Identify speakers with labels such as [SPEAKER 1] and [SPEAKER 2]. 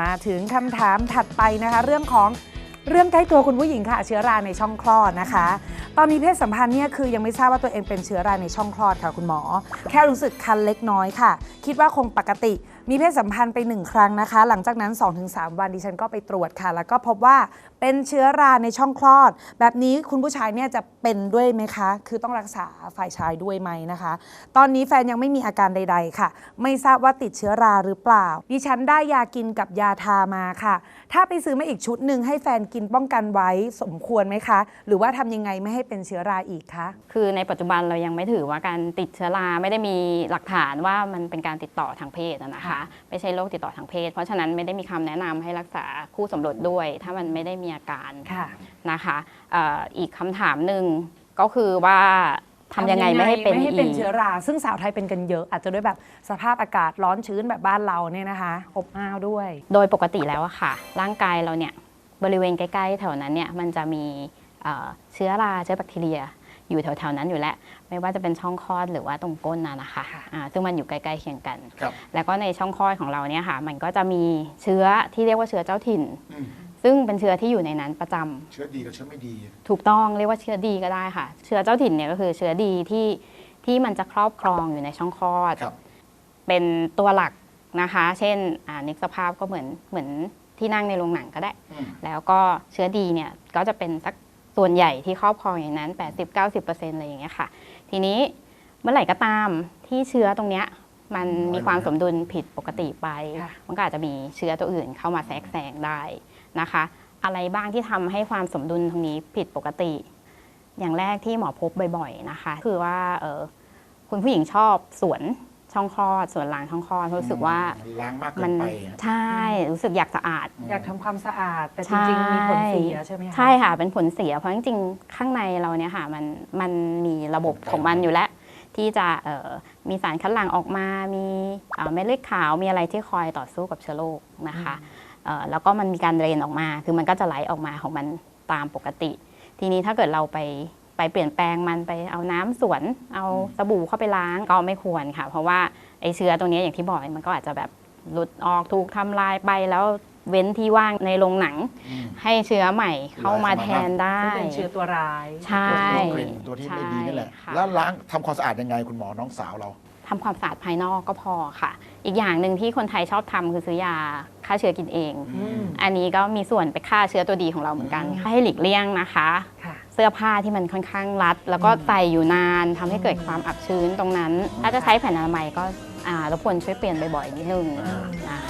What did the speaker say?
[SPEAKER 1] มาถึงคำถามถัดไปนะคะ เรื่องของเรื่องใกล้ตัวคุณผู้หญิงค่ะเชื้อราในช่องคลอดนะคะตอนมีเพศสัมพันธ์เนี่ยคือยังไม่ทราบว่าตัวเองเป็นเชื้อราในช่องคลอดค่ะคุณหมอ แค่รู้สึกคันเล็กน้อยค่ะ คิดว่าคงปกติ มีเพศสัมพันธ์ไปหนึ่งครั้งนะคะ หลังจากนั้น 2-3 วันดิฉันก็ไปตรวจค่ะ แล้วก็พบว่าเป็นเชื้อราในช่องคลอด แบบนี้คุณผู้ชายเนี่ยจะเป็นด้วยไหมคะ คือต้องรักษาฝ่ายชายด้วยไหมนะคะ ตอนนี้แฟนยังไม่มีอาการใด ๆ ค่ะ ไม่ทราบว่าติดเชื้อราหรือเปล่า ดิฉันได้ยากินกับยาทามาค่ะ ถ้าไปซื้อมาอีกชุดหนึ่งให้แฟนกินป้องกันไว้สมควรไหมคะ หรือว่าทำยังไงไม่ให้เป็นเชื้อราอีกคะ
[SPEAKER 2] คือในปัจจุบันเรายังไม่ถือว่าการติดเชื้อราไม่ได้มีหลักฐานว่ามันเป็นการติดต่อทางเพศอะนะคะ
[SPEAKER 1] ค่ะ
[SPEAKER 2] ไม่ใช่โรคติดต่อทางเพศ เพราะฉะนั้นไม่ได้มีคำแนะนำให้รักษาคู่สมรสด้วย ถ้ามันไม่ได้มีอาการ
[SPEAKER 1] ค่ะ
[SPEAKER 2] นะคะเอ่ออีกคำถามหนึ่งก็คือว่าทำยังไงไม่ให้เป็น
[SPEAKER 1] ไม่ให้เป็น
[SPEAKER 2] อีก
[SPEAKER 1] เชื้อรา ซึ่งสาวไทยเป็นกันเยอะ อาจจะด้วยแบบสภาพอากาศร้อนชื้นแบบบ้านเราเนี่ยนะคะ อบอ้าวด้วย
[SPEAKER 2] โดยปกติแล้วอะค่ะ ร่างกายเราเนี่ยบริเวณใกล้ๆแถวนั้นเนี่ยมันจะมี เอ่อเชื้อราเชื้อแบคทีเรีย อยู่แถวๆนั้นอยู่แล้ว ไม่ว่าจะเป็นช่องคลอดหรือว่าตรงก้นน่ะนะคะ
[SPEAKER 1] ค่ะ
[SPEAKER 2] อ่าซึ่งมันอยู่ใกล้ๆเคียงกัน
[SPEAKER 3] ครับ
[SPEAKER 2] แล้วก็ในช่องคลอดของเราเนี่ยค่ะ มันก็จะมีเชื้อที่เรียกว่าเชื้อเจ้าถิ่น
[SPEAKER 3] อืม
[SPEAKER 2] ซึ่งเป็นเชื้อที่อยู่ในนั้นประจำ
[SPEAKER 3] เชื้อดีกับเชื้อไม่ดี
[SPEAKER 2] ถูกต้องเรียกว่าเชื้อดีก็ได้ค่ะ เชื้อเจ้าถิ่นเนี่ยก็คือเชื้อดีที่ที่มันจะครอบครองอยู่ในช่องคลอด
[SPEAKER 3] ครับ
[SPEAKER 2] เป็นตัวหลักนะคะ เช่นอ่านึกสภาพก็เหมือนเหมือนที่นั่งในโรงหนังก็ได้
[SPEAKER 3] อืม
[SPEAKER 2] แล้วก็เชื้อดีเนี่ยก็จะเป็นสัก ส่วนใหญ่ที่ครอบครองอย่างนั้น 80-90%อะไรอย่างเงี้ยค่ะ ทีนี้เมื่อไหร่ก็ตามที่เชื้อตรงเนี้ยมันมีความสมดุลผิดปกติไป
[SPEAKER 1] ค่ะ
[SPEAKER 2] มันก็อาจจะมีเชื้อตัวอื่นเข้ามาแทรกแซงได้นะคะ อะไรบ้างที่ทำให้ความสมดุลตรงนี้ผิดปกติ อย่างแรกที่หมอพบบ่อย ๆนะคะ คือว่าเออคุณผู้หญิงชอบสวน ช่องคลอดสวนหลังช่องคลอดเพราะรู้สึกว่า
[SPEAKER 3] มันล้างมากเกิ
[SPEAKER 2] มัน
[SPEAKER 3] นไปอะ
[SPEAKER 2] ใช่รู้สึกอยากสะอาด
[SPEAKER 1] อยากทำความสะอาด แต่จริงๆ มีผลเสียใช่ไหมคะ
[SPEAKER 2] ใช่ค่ะ เป็นผลเสียเพราะจริงๆ ข้างในเราเนี่ยค่ะมันมันมีระบบของมันอยู่แล้ว ที่จะเอ่อมีสารคัดหลั่งออกมา มีเอ่อเม็ดเลือดขาวมีอะไรที่คอยต่อสู้กับเชื้อโรคนะคะเอ่อแล้วก็มันมีการเดรนออกมา คือมันก็จะไหลออกมาของมันตามปกติ ทีนี้ถ้าเกิดเราไป ไปเปลี่ยนแปลงมันไปเอาน้ำสวน เอาสบู่เข้าไปล้างก็ไม่ควรค่ะ เพราะว่าไอเชื้อตรงเนี้ยอย่างที่บอกมันก็อาจจะแบบหลุดออกถูกทำลายไปแล้วเว้นที่ว่างในโรงหนัง
[SPEAKER 3] อืม
[SPEAKER 2] ให้เชื้อใหม่เข้ามาแทนได้
[SPEAKER 1] ซึ่งเป็นเชื้อตัวร้าย
[SPEAKER 2] ใช่
[SPEAKER 3] ตัวกลิ่นตัวที่ไม่ดีนี่แหละ
[SPEAKER 2] ใช่ค่ะ
[SPEAKER 3] แล้วล้างทำความสะอาดยังไงคุณหมอน้องสาวเรา
[SPEAKER 2] ทำความสะอาดภายนอกก็พอค่ะ อีกอย่างหนึ่งที่คนไทยชอบทำคือซื้อยาฆ่าเชื้อกินเอง
[SPEAKER 1] อืม
[SPEAKER 2] อันนี้ก็มีส่วนไปฆ่าเชื้อตัวดีของเราเหมือนกัน
[SPEAKER 1] อืม
[SPEAKER 2] ให้หลีกเลี่ยงนะคะ
[SPEAKER 1] ค่ะ
[SPEAKER 2] เสื้อผ้าที่มันค่อนข้างรัด แล้วก็ใส่อยู่นานทำให้เกิดความอับชื้นตรงนั้น ถ้าจะใช้แผ่นอนามัยก็อ่ารบกวนช่วยเปลี่ยนบ่อยๆนิดนึงนะคะ